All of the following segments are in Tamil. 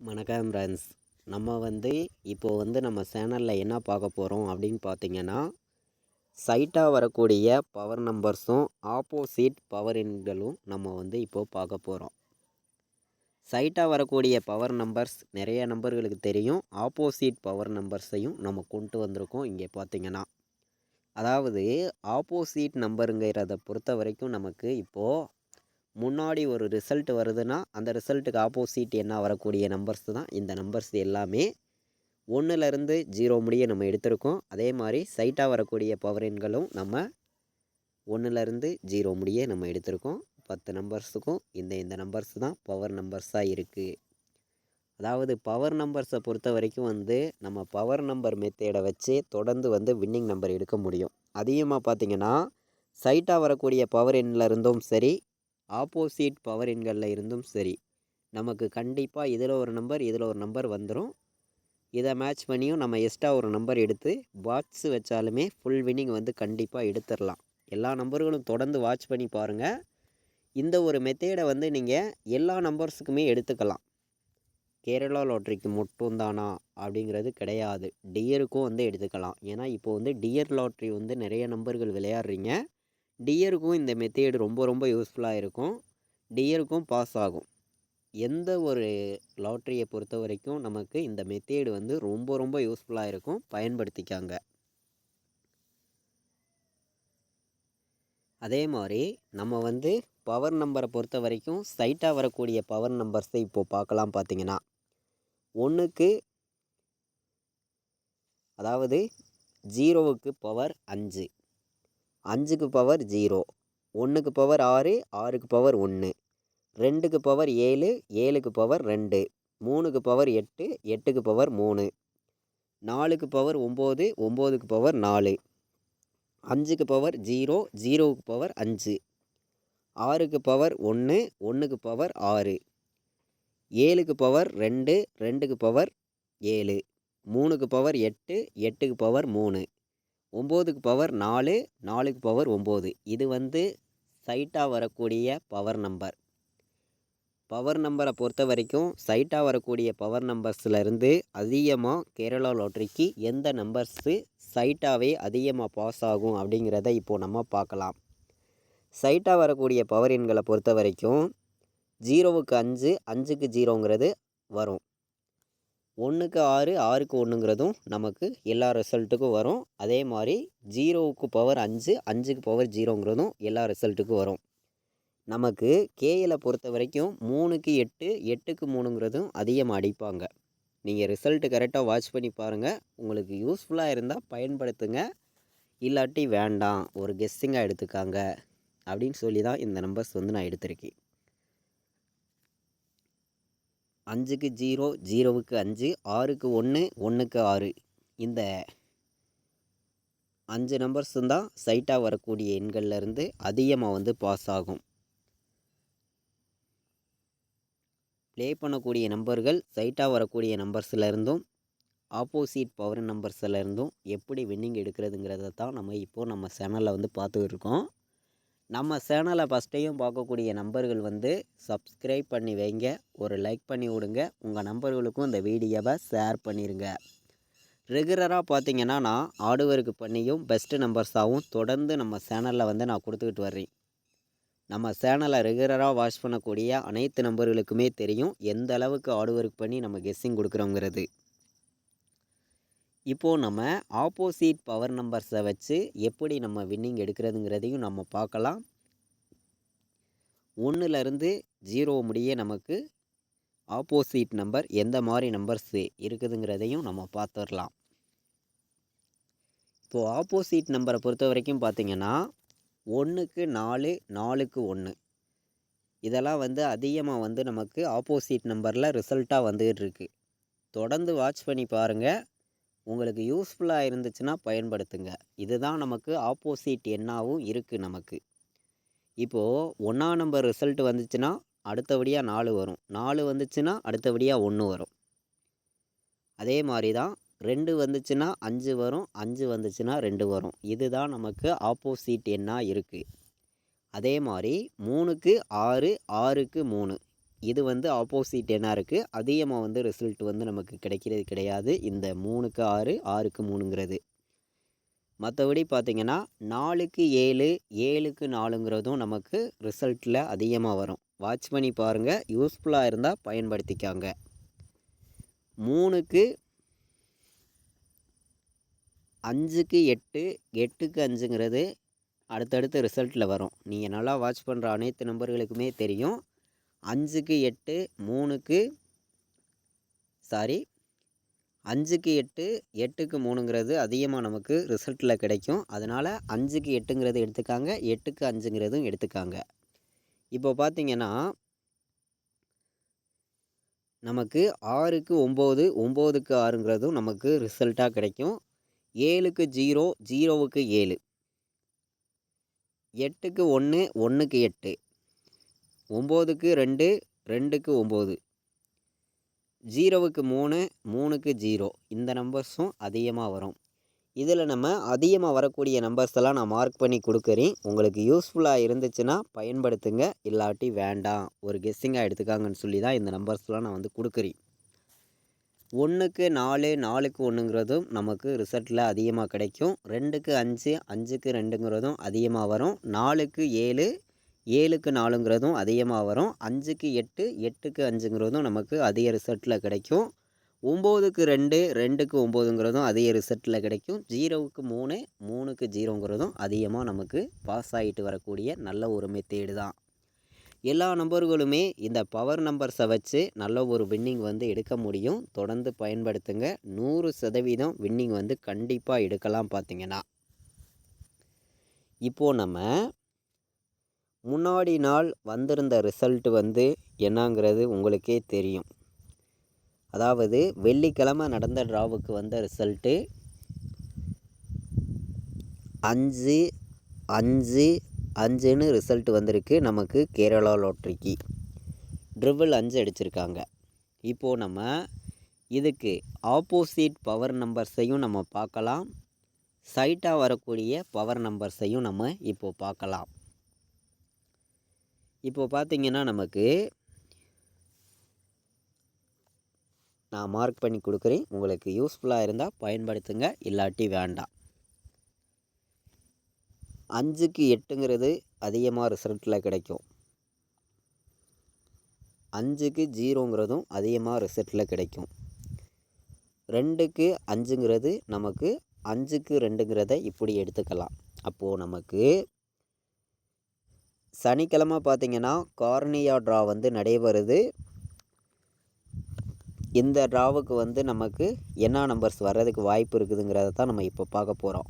வணக்கம் ஃப்ரெண்ட்ஸ் நம்ம வந்து இப்போது வந்து நம்ம சேனலில் என்ன பார்க்க போகிறோம் அப்படின்னு பார்த்தீங்கன்னா சைட்டாக வரக்கூடிய பவர் நம்பர்ஸும் ஆப்போசிட் பவர் எண்களும் நம்ம வந்து இப்போது பார்க்க போகிறோம் சைட்டாக வரக்கூடிய பவர் நம்பர்ஸ் நிறைய நம்பர்களுக்கு தெரியும். ஆப்போசிட் பவர் நம்பர்ஸையும் நம்ம கொண்டு வந்திருக்கோம் இங்கே பார்த்திங்கன்னா. அதாவது ஆப்போசிட் நம்பருங்கிறத பொறுத்த வரைக்கும் நமக்கு இப்போது முன்னாடி ஒரு ரிசல்ட் வருதுன்னா அந்த ரிசல்ட்டுக்கு ஆப்போசிட் என்ன வரக்கூடிய நம்பர்ஸ் தான். இந்த நம்பர்ஸ் எல்லாமே ஒன்றுலேருந்து ஜீரோ முடிய நம்ம எடுத்திருக்கோம். அதே மாதிரி சைட்டாக வரக்கூடிய பவர் எண்களும் நம்ம ஒன்றுலேருந்து ஜீரோ முடிய நம்ம எடுத்திருக்கோம். பத்து நம்பர்ஸுக்கும் இந்த இந்த நம்பர்ஸ் தான் பவர் நம்பர்ஸாக இருக்குது அதாவது பவர் நம்பர்ஸை பொறுத்த வரைக்கும் வந்து நம்ம பவர் நம்பர் மெத்தேடை வச்சு தொடர்ந்து வந்து வின்னிங் நம்பர் எடுக்க முடியும். அதிகமாக பார்த்தீங்கன்னா சைட்டாக வரக்கூடிய பவர் எண்ணில் இருந்தும் சரி ஆப்போசிட் பவர் எண்களில் இருந்தும் சரி நமக்கு கண்டிப்பாக இதில் ஒரு நம்பர் இதில் ஒரு நம்பர் வந்துடும் இதை மேட்ச் பண்ணியும் நம்ம எக்ஸ்ட்ரா ஒரு நம்பர் எடுத்து பாக்ஸ் வச்சாலுமே ஃபுல் வின்னிங் வந்து கண்டிப்பாக எடுத்துடலாம் எல்லா நம்பர்களும் தொடர்ந்து வாட்ச் பண்ணி பாருங்கள் இந்த ஒரு மெத்தேடை வந்து நீங்கள் எல்லா நம்பர்ஸுக்குமே எடுத்துக்கலாம். கேரளா லாட்ரிக்கு மட்டும்தானா அப்படிங்கிறது கிடையாது. டியருக்கும் வந்து எடுத்துக்கலாம். ஏன்னா இப்போ வந்து டியர் லாட்ரி வந்து நிறைய நம்பர்கள் விளையாடுறீங்க. டியருக்கும் இந்த மெத்தேடு ரொம்ப ரொம்ப யூஸ்ஃபுல்லாக இருக்கும். டியருக்கும் பாஸ் ஆகும். எந்த ஒரு லாட்ரியை பொறுத்த வரைக்கும் நமக்கு இந்த மெத்தேடு வந்து ரொம்ப ரொம்ப யூஸ்ஃபுல்லாக இருக்கும். பயன்படுத்திக்காங்க. அதே மாதிரி நம்ம வந்து பவர் நம்பரை பொறுத்த வரைக்கும் சைட்டாக வரக்கூடிய பவர் நம்பர்ஸை இப்போது பார்க்கலாம் பார்த்தீங்கன்னா ஒன்றுக்கு அதாவது ஜீரோவுக்கு பவர் அஞ்சு. அஞ்சுக்கு பவர் ஜீரோ ஒன்றுக்கு பவர் ஆறு ஆறுக்கு பவர் ஒன்று ரெண்டுக்கு பவர் ஏழு ஏழுக்கு பவர் ரெண்டு. மூணுக்கு பவர் எட்டு எட்டுக்கு பவர் மூணு. நாலுக்கு பவர் ஒம்பது ஒம்போதுக்கு பவர் நாலு. அஞ்சுக்கு பவர் ஜீரோ ஜீரோவுக்கு பவர் அஞ்சு. ஆறுக்கு பவர் ஒன்று ஒன்றுக்கு பவர் ஆறு. ஏழுக்கு பவர் ரெண்டு ரெண்டுக்கு பவர் ஏழு. மூணுக்கு பவர் எட்டு எட்டுக்கு பவர் மூணு. ஒம்போதுக்கு பவர் நாலு நாலுக்கு பவர் ஒம்பது. இது வந்து சைட்டாக வரக்கூடிய பவர் நம்பர் பவர் நம்பரை பொறுத்த வரைக்கும் சைட்டாக வரக்கூடிய பவர் நம்பர்ஸ்லேருந்து அதிகமாக கேரளா லாட்ரிக்கு எந்த நம்பர்ஸு சைட்டாகவே அதிகமாக பாஸ் ஆகும் அப்படிங்கிறத இப்போது நம்ம பார்க்கலாம். சைட்டாக வரக்கூடிய பவர் எண்களை பொறுத்த வரைக்கும் ஜீரோவுக்கு அஞ்சு அஞ்சுக்கு ஜீரோங்கிறது வரும். ஒன்றுக்கு ஆறு ஆறுக்கு ஒன்றுங்கிறதும் நமக்கு எல்லா ரிசல்ட்டுக்கும் வரும். அதே மாதிரி ஜீரோவுக்கு பவர் அஞ்சு அஞ்சுக்கு பவர் ஜீரோங்கிறதும் எல்லா ரிசல்ட்டுக்கும் வரும். நமக்கு கேஎல பொறுத்த வரைக்கும் மூணுக்கு எட்டு எட்டுக்கு மூணுங்கிறதும் அதிகமாக அடிப்பாங்க. நீங்கள் ரிசல்ட்டு கரெக்டாக வாட்ச் பண்ணி பாருங்கள் உங்களுக்கு யூஸ்ஃபுல்லாக இருந்தால் பயன்படுத்துங்க. இல்லாட்டி வேண்டாம் ஒரு கெஸ்ஸிங்காக எடுத்துக்காங்க. அப்படின்னு சொல்லி தான் இந்த நம்பர்ஸ் வந்து நான் எடுத்திருக்கேன். அஞ்சுக்கு ஜீரோ ஜீரோவுக்கு அஞ்சு ஆறுக்கு ஒன்று ஒன்றுக்கு ஆறு. இந்த அஞ்சு நம்பர்ஸும் தான் சைட்டாக வரக்கூடிய எண்கள்லேருந்து அதிகமாக வந்து பாஸ் ஆகும். ப்ளே பண்ணக்கூடிய நம்பர்கள் சைட்டாக வரக்கூடிய நம்பர்ஸ்லேருந்தும் ஆப்போசிட் பவர் நம்பர்ஸ்லேருந்தும் எப்படி வின்னிங் எடுக்கிறதுங்கிறத தான் நம்ம இப்போது நம்ம சேனலில் வந்து பார்த்துக்கிட்டு இருக்கோம். நம்ம சேனலை ஃபஸ்ட்டையும் பார்க்கக்கூடிய நம்பர்கள் வந்து சப்ஸ்கிரைப் பண்ணி வைங்க. ஒரு லைக் பண்ணி விடுங்க. உங்கள் நம்பர்களுக்கும் இந்த வீடியோவை ஷேர் பண்ணிடுங்க ரெகுலராக பார்த்தீங்கன்னா நான் ஆடுவருக்கு பண்ணியும் பெஸ்ட்டு நம்பர்ஸாகவும் தொடர்ந்து நம்ம சேனலில் வந்து நான் கொடுத்துக்கிட்டு வர்றேன். நம்ம சேனலை ரெகுலராக வாட்ச் பண்ணக்கூடிய அனைத்து நம்பர்களுக்குமே தெரியும் எந்த அளவுக்கு ஆடுவருக்கு பண்ணி நம்ம கெஸ்ஸிங் கொடுக்குறோங்கிறது. இப்போது நம்ம ஆப்போசிட் பவர் நம்பர்ஸை வச்சு எப்படி நம்ம வின்னிங் எடுக்கிறதுங்கிறதையும் நம்ம பார்க்கலாம். ஒன்றுலேருந்து ஜீரோ முடிய நமக்கு ஆப்போசிட் நம்பர் எந்த மாதிரி நம்பர்ஸு இருக்குதுங்கிறதையும் நம்ம பார்த்துடலாம். இப்போது ஆப்போசிட் நம்பரை பொறுத்த வரைக்கும் பார்த்திங்கன்னா ஒன்றுக்கு நாலு நாலுக்கு ஒன்று இதெல்லாம் வந்து அதிகமாக வந்து நமக்கு ஆப்போசிட் நம்பரில் ரிசல்ட்டாக வந்துகிட்டு இருக்குது தொடர்ந்து வாட்ச் பண்ணி பாருங்கள் உங்களுக்கு யூஸ்ஃபுல்லாக இருந்துச்சுன்னா பயன்படுத்துங்க. இதுதான் நமக்கு ஆப்போசிட் எண்ணாகவும் இருக்குது நமக்கு. இப்போது ஒன்றா நம்பர் ரிசல்ட் வந்துச்சுன்னா அடுத்தபடியாக நாலு வரும். நாலு வந்துச்சுன்னா அடுத்தபடியாக ஒன்று வரும். அதே மாதிரி தான் ரெண்டு வந்துச்சுன்னா அஞ்சு வரும். அஞ்சு வந்துச்சுன்னா ரெண்டு வரும். இதுதான் நமக்கு ஆப்போசிட் எண்ணாக இருக்குது அதே மாதிரி மூணுக்கு ஆறு ஆறுக்கு மூணு. இது வந்து ஆப்போசிட் எண்ணாக இருக்குது அதிகமாக வந்து ரிசல்ட் வந்து நமக்கு கிடைக்கிறது கிடையாது. இந்த மூணுக்கு ஆறு ஆறுக்கு மூணுங்கிறது. மற்றபடி பார்த்திங்கன்னா நாலுக்கு ஏழு ஏழுக்கு நாலுங்கிறதும் நமக்கு ரிசல்ட்டில் அதிகமாக வரும். வாட்ச் பண்ணி பாருங்கள் யூஸ்ஃபுல்லாக இருந்தால் பயன்படுத்திக்காங்க. மூணுக்கு அஞ்சுக்கு எட்டு எட்டுக்கு அஞ்சுங்கிறது அடுத்தடுத்து ரிசல்ட்டில் வரும். நீங்கள் நல்லா வாட்ச் பண்ணுற அனைத்து நம்பர்களுக்குமே தெரியும். அஞ்சுக்கு எட்டு மூணுக்கு சாரி அஞ்சுக்கு எட்டு எட்டுக்கு மூணுங்கிறது அதிகமாக நமக்கு ரிசல்ட்டில் கிடைக்கும். அதனால் அஞ்சுக்கு எட்டுங்கிறது எடுத்துக்காங்க எட்டுக்கு அஞ்சுங்கிறதும் எடுத்துக்காங்க. இப்போ பார்த்தீங்கன்னா நமக்கு ஆறுக்கு ஒம்பது ஒம்போதுக்கு ஆறுங்கிறதும் நமக்கு ரிசல்ட்டாக கிடைக்கும். ஏழுக்கு ஜீரோ ஜீரோவுக்கு ஏழு. எட்டுக்கு ஒன்று ஒன்றுக்கு எட்டு. ஒம்போதுக்கு ரெண்டு ரெண்டுக்கு ஒம்பது. ஜீரோவுக்கு மூணு மூணுக்கு ஜீரோ. இந்த நம்பர்ஸும் அதிகமாக வரும். இதில் நம்ம அதிகமாக வரக்கூடிய நம்பர்ஸ் எல்லாம் நான் மார்க் பண்ணி கொடுக்குறேன். உங்களுக்கு யூஸ்ஃபுல்லாக இருந்துச்சுன்னா பயன்படுத்துங்க. இல்லாட்டி வேண்டாம். ஒரு கெஸ்ஸிங்காக எடுத்துக்காங்கன்னு சொல்லி தான் இந்த நம்பர்ஸ்லாம் நான் வந்து கொடுக்குறேன். ஒன்றுக்கு நாலு நாலுக்கு ஒன்றுங்கிறதும் நமக்கு ரிசல்ட்டில் அதிகமாக கிடைக்கும். ரெண்டுக்கு அஞ்சு அஞ்சுக்கு ரெண்டுங்கிறதும் அதிகமாக வரும். நாலுக்கு ஏழு ஏழுக்கு நாலுங்கிறதும் அதிகமாக வரும். அஞ்சுக்கு எட்டு எட்டுக்கு அஞ்சுங்கிறதும் நமக்கு அதிக ரிசல்ட்டில் கிடைக்கும். ஒம்போதுக்கு ரெண்டு ரெண்டுக்கு ஒம்போதுங்கிறதும் அதிக ரிசல்ட்டில் கிடைக்கும். ஜீரோவுக்கு மூணு மூணுக்கு ஜீரோங்கிறதும் அதிகமாக நமக்கு பாஸ் ஆகிட்டு வரக்கூடிய நல்ல ஒரு மெத்தேடு தான் எல்லா நம்பர்களுமே இந்த பவர் நம்பர்ஸை வச்சு நல்ல ஒரு வின்னிங் வந்து எடுக்க முடியும். தொடர்ந்து பயன்படுத்துங்க. நூறு சதவீதம் வின்னிங் வந்து கண்டிப்பாக எடுக்கலாம் பார்த்தீங்கன்னா இப்போது நம்ம முன்னாடி நாள் வந்திருந்த ரிசல்ட் வந்து என்னங்கிறது உங்களுக்கே தெரியும். அதாவது வெள்ளிக்கிழமை நடந்த ட்ராவுக்கு வந்த ரிசல்ட்டு அஞ்சு அஞ்சு அஞ்சுன்னு ரிசல்ட் வந்திருக்கு நமக்கு கேரளா லோட்ரிக்கு ட்ரிபிள் அஞ்சு அடிச்சிருக்காங்க. இப்போது நம்ம இதுக்கு ஆப்போசிட் பவர் நம்பர்ஸையும் நம்ம பார்க்கலாம். சைட்டாக வரக்கூடிய பவர் நம்பர்ஸையும் நம்ம இப்போது பார்க்கலாம். இப்போது பார்த்தீங்கன்னா நமக்கு நான் மார்க் பண்ணி கொடுக்குறேன். உங்களுக்கு யூஸ்ஃபுல்லாக இருந்தால் பயன்படுத்துங்க. இல்லாட்டி வேண்டாம். அஞ்சுக்கு எட்டுங்கிறது அதிகமாக ரிசல்ட்டில் கிடைக்கும். அஞ்சுக்கு ஜீரோங்கிறதும் அதிகமாக ரிசல்ட்டில் கிடைக்கும். ரெண்டுக்கு அஞ்சுங்கிறது நமக்கு அஞ்சுக்கு ரெண்டுங்கிறத இப்படி எடுத்துக்கலாம். அப்போது நமக்கு சனிக்கிழமை பார்த்திங்கன்னா கார்னியா ட்ரா வந்து நடைபெறுது இந்த ட்ராவுக்கு வந்து நமக்கு என்ன நம்பர்ஸ் வர்றதுக்கு வாய்ப்பு இருக்குதுங்கிறத தான் நம்ம இப்போ பார்க்க போகிறோம்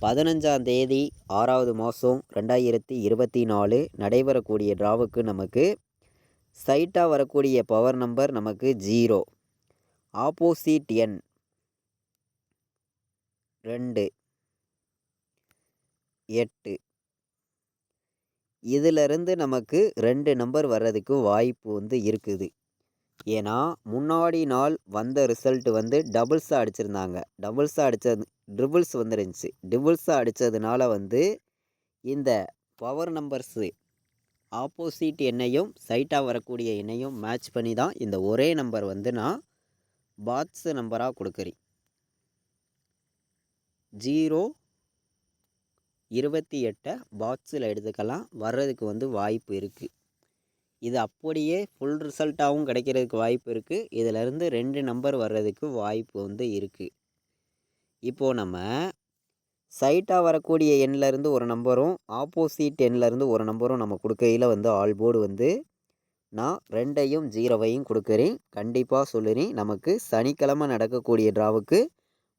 பதினஞ்சாம் தேதி ஆறாவது மாதம் ரெண்டாயிரத்தி இருபத்தி நாலு நடைபெறக்கூடிய ட்ராவுக்கு நமக்கு சைட்டாக வரக்கூடிய பவர் நம்பர் நமக்கு ஜீரோ ஆப்போசிட் எண் ரெண்டு எட்டு. இதிலிருந்து நமக்கு ரெண்டு நம்பர் வர்றதுக்கு வாய்ப்பு வந்து இருக்குது. ஏன்னா முன்னாடி நாள் வந்த ரிசல்ட் வந்து டபுள்ஸாக அடிச்சிருந்தாங்க. டபுள்ஸாக அடித்தது ட்ரிபிள்ஸ் வந்துருந்துச்சு. டிபிள்ஸாக அடித்ததுனால வந்து இந்த பவர் நம்பர்ஸு ஆப்போசிட் எண்ணையும் சைட்டாக வரக்கூடிய எண்ணையும் மேட்ச் பண்ணி தான் இந்த ஒரே நம்பர் வந்து நான் பாட்ஸு நம்பராக கொடுக்குறேன். ஜீரோ இருபத்தி எட்டை பாக்ஸில் எடுத்துக்கலாம். வர்றதுக்கு வந்து வாய்ப்பு இருக்குது இது அப்படியே ஃபுல் ரிசல்ட்டாகவும் கிடைக்கிறதுக்கு வாய்ப்பு இருக்குது இதிலேருந்து ரெண்டு நம்பர் வர்றதுக்கு வாய்ப்பு வந்து இருக்குது இப்போது நம்ம சைட்டாக வரக்கூடிய எண்ணிலேருந்து ஒரு நம்பரும் ஆப்போசிட் எண்ணிலேருந்து ஒரு நம்பரும் நம்ம கொடுக்கையில் வந்து ஆல் போர்டு வந்து நான் ரெண்டையும் ஜீரோவையும் கொடுக்குறேன். கண்டிப்பாக சொல்லுறேன். நமக்கு சனிக்கிழமை நடக்கக்கூடிய ட்ராவுக்கு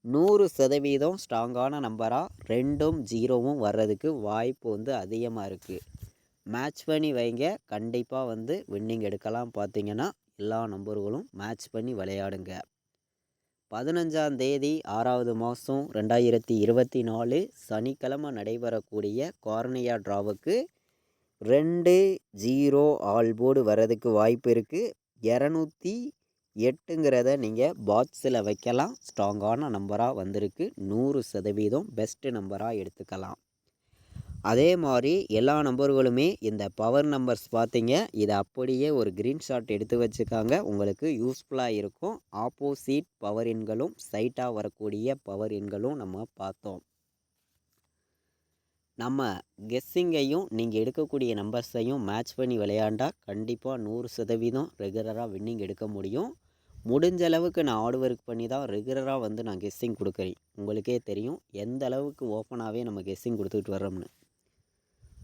நூறு சதவீதம் ஸ்ட்ராங்கான நம்பராக ரெண்டும் ஜீரோவும் வர்றதுக்கு வாய்ப்பு வந்து அதிகமாக இருக்குது மேட்ச் பண்ணி வைங்க. கண்டிப்பாக வந்து வின்னிங் எடுக்கலாம் பார்த்தீங்கன்னா எல்லா நம்பர்களும் மேட்ச் பண்ணி விளையாடுங்க. பதினஞ்சாம் தேதி ஆறாவது மாதம் ரெண்டாயிரத்தி இருபத்தி நாலு சனிக்கிழமை நடைபெறக்கூடிய கார்னியா ட்ராவுக்கு ரெண்டு ஜீரோ ஆல் போர்டு வர்றதுக்கு வாய்ப்பு இருக்குது இரநூத்தி எட்டுங்கிறத நீங்கள் பாக்ஸில் வைக்கலாம். ஸ்ட்ராங்கான நம்பராக வந்திருக்கு. நூறு சதவீதம் பெஸ்ட்டு நம்பராக எடுத்துக்கலாம். அதே மாதிரி எல்லா நம்பர்களுமே இந்த பவர் நம்பர்ஸ் பார்த்தீங்க இதை அப்படியே ஒரு க்ரீன்ஷாட் எடுத்து வச்சுக்காங்க. உங்களுக்கு யூஸ்ஃபுல்லாக இருக்கும். ஆப்போசிட் பவர் எண்களும் சைட்டாக வரக்கூடிய பவர் எண்களும் நம்ம பார்த்தோம். நம்ம கெஸ்ஸிங்கையும் நீங்கள் எடுக்கக்கூடிய நம்பர்ஸையும் மேட்ச் பண்ணி விளையாண்டால் கண்டிப்பாக நூறு சதவீதம் ரெகுலராக வின்னிங் எடுக்க முடியும். முடிஞ்ச அளவுக்கு நான் ஹார்ட் ஒர்க் பண்ணி தான் ரெகுலராக வந்து நான் கெஸ்ஸிங் கொடுக்குறேன். உங்களுக்கே தெரியும் எந்த அளவுக்கு ஓப்பனாகவே நம்ம கெஸ்ஸிங் கொடுத்துக்கிட்டு வர்றோம்னு.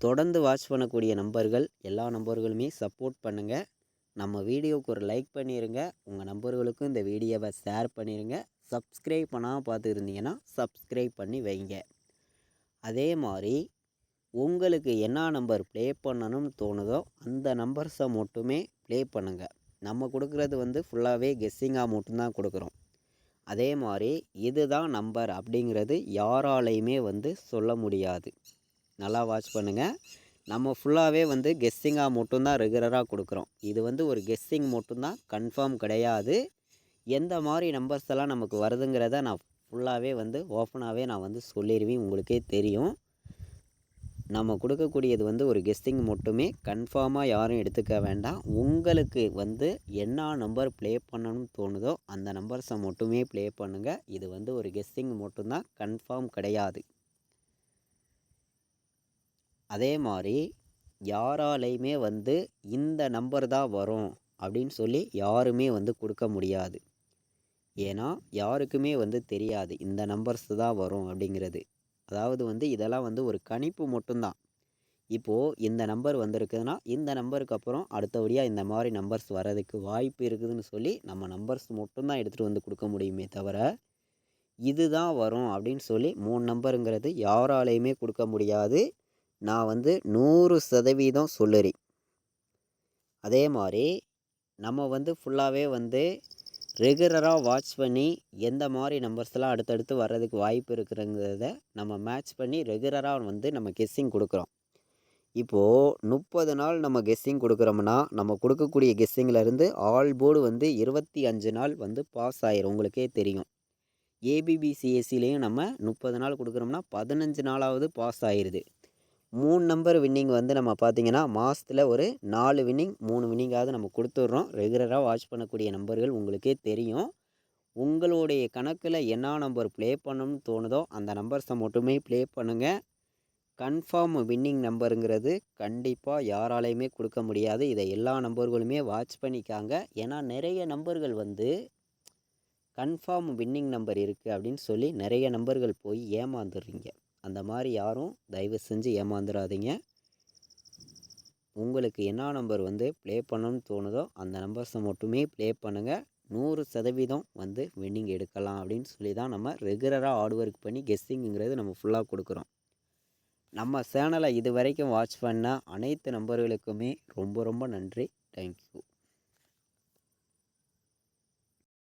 தொடர்ந்து வாட்ச் பண்ணக்கூடிய நம்பர்கள் எல்லா நம்பர்களுமே சப்போர்ட் பண்ணுங்கள் நம்ம வீடியோவுக்கு ஒரு லைக் பண்ணிடுங்க உங்கள் நம்பர்களுக்கும் இந்த வீடியோவை ஷேர் பண்ணிடுங்க சப்ஸ்கிரைப் பண்ணாமல் பார்த்து இருந்தீங்கன்னா சப்ஸ்கிரைப் பண்ணி வைங்க. அதே மாதிரி உங்களுக்கு என்ன நம்பர் ப்ளே பண்ணணும்னு தோணுதோ அந்த நம்பர்ஸை மட்டுமே ப்ளே பண்ணுங்கள் நம்ம கொடுக்குறது வந்து ஃபுல்லாகவே கெஸ்ஸிங்காக மட்டும்தான் கொடுக்குறோம். அதே மாதிரி இதுதான் நம்பர் அப்படிங்கிறது யாராலையுமே வந்து சொல்ல முடியாது. நல்லா வாட்ச் பண்ணுங்கள் நம்ம ஃபுல்லாகவே வந்து கெஸ்ஸிங்காக மட்டும்தான் ரெகுலராக கொடுக்குறோம். இது வந்து ஒரு கெஸ்ஸிங் மட்டும்தான் கன்ஃபார்ம் கிடையாது. எந்த மாதிரி நம்பர்ஸ் எல்லாம் நமக்கு வருதுங்கிறத நான் ஃபுல்லாகவே வந்து ஓப்பனாகவே நான் வந்து சொல்லிடுவேன். உங்களுக்கே தெரியும். நம்ம கொடுக்கக்கூடியது வந்து ஒரு கெஸ்டிங் மட்டுமே. கன்ஃபார்மாக யாரும் எடுத்துக்க வேண்டாம். உங்களுக்கு வந்து என்ன நம்பர் ப்ளே பண்ணணும்னு தோணுதோ அந்த நம்பர்ஸை மட்டுமே ப்ளே பண்ணுங்கள் இது வந்து ஒரு கெஸ்டிங் மட்டும்தான். கன்ஃபார்ம் கிடையாது. அதே மாதிரி யாராலையுமே வந்து இந்த நம்பர் தான் வரும் அப்படின்னு சொல்லி யாருமே வந்து கொடுக்க முடியாது. ஏன்னா யாருக்குமே வந்து தெரியாது இந்த நம்பர்ஸ் தான் வரும் அப்படிங்கிறது. அதாவது வந்து இதெல்லாம் வந்து ஒரு கணிப்பு மட்டும்தான். இப்போது இந்த நம்பர் வந்திருக்குதுன்னா இந்த நம்பருக்கு அப்புறம் அடுத்தபடியாக இந்த மாதிரி நம்பர்ஸ் வர்றதுக்கு வாய்ப்பு இருக்குதுன்னு சொல்லி நம்ம நம்பர்ஸ் மட்டும்தான் எடுத்துகிட்டு வந்து கொடுக்க முடியுமே தவிர இதுதான் வரும் அப்படின்னு சொல்லி மூணு நம்பருங்கிறது யாராலையுமே கொடுக்க முடியாது. நான் வந்து நூறு சதவீதம் சொல்லுறேன். அதே மாதிரி நம்ம வந்து ஃபுல்லாகவே வந்து ரெகுலராக வாட்ச் பண்ணி எந்த மாதிரி நம்பர்ஸ்லாம் அடுத்தடுத்து வர்றதுக்கு வாய்ப்பு இருக்குறங்கிறத நம்ம மேட்ச் பண்ணி ரெகுலராக வந்து நம்ம கெஸ்ஸிங் கொடுக்குறோம். இப்போது முப்பது நாள் நம்ம கெஸ்ஸிங் கொடுக்குறோம்னா நம்ம கொடுக்கக்கூடிய கெஸ்ஸிங்கிலேருந்து ஆல் போர்டு வந்து இருபத்தி அஞ்சு நாள் வந்து பாஸ் ஆயிரும் உங்களுக்கே தெரியும். ஏபிபிசிஎஸ்சிலையும் நம்ம முப்பது நாள் கொடுக்குறோம்னா பதினஞ்சு நாளாவது பாஸ் ஆயிடுது மூணு நம்பர் வின்னிங் வந்து நம்ம பார்த்திங்கன்னா மாதத்தில் ஒரு நாலு வின்னிங் மூணு வின்னிங்காவது நம்ம கொடுத்துட்றோம். ரெகுலராக வாட்ச் பண்ணக்கூடிய நம்பர்கள் உங்களுக்கே தெரியும். உங்களுடைய கணக்கில் என்ன நம்பர் ப்ளே பண்ணணும்னு தோணுதோ அந்த நம்பர்ஸை மட்டுமே ப்ளே பண்ணுங்கள் கன்ஃபார்ம் வின்னிங் நம்பருங்கிறது கண்டிப்பாக யாராலையுமே கொடுக்க முடியாது. இதை எல்லா நம்பர்களுமே வாட்ச் பண்ணிக்காங்க. ஏன்னா நிறைய நம்பர்கள் வந்து கன்ஃபார்ம் வின்னிங் நம்பர் இருக்குது அப்படின்னு சொல்லி நிறைய நம்பர்கள் போய் ஏமாந்துடுறீங்க. அந்த மாதிரி யாரும் தயவு செஞ்சு ஏமாந்துடாதீங்க உங்களுக்கு என்ன நம்பர் வந்து ப்ளே பண்ணணும்னு தோணுதோ அந்த நம்பர்ஸை மட்டுமே ப்ளே பண்ணுங்கள் நூறு சதவீதம் வந்து வின்னிங் எடுக்கலாம் அப்படின்னு சொல்லி தான் நம்ம ரெகுலராக ஹார்ட் ஒர்க் பண்ணி கெஸ்ஸிங்கிறது நம்ம ஃபுல்லாக கொடுக்குறோம். நம்ம சேனலை இது வரைக்கும் வாட்ச் பண்ண அனைத்து நம்பர்களுக்குமே ரொம்ப ரொம்ப நன்றி. தேங்க்யூ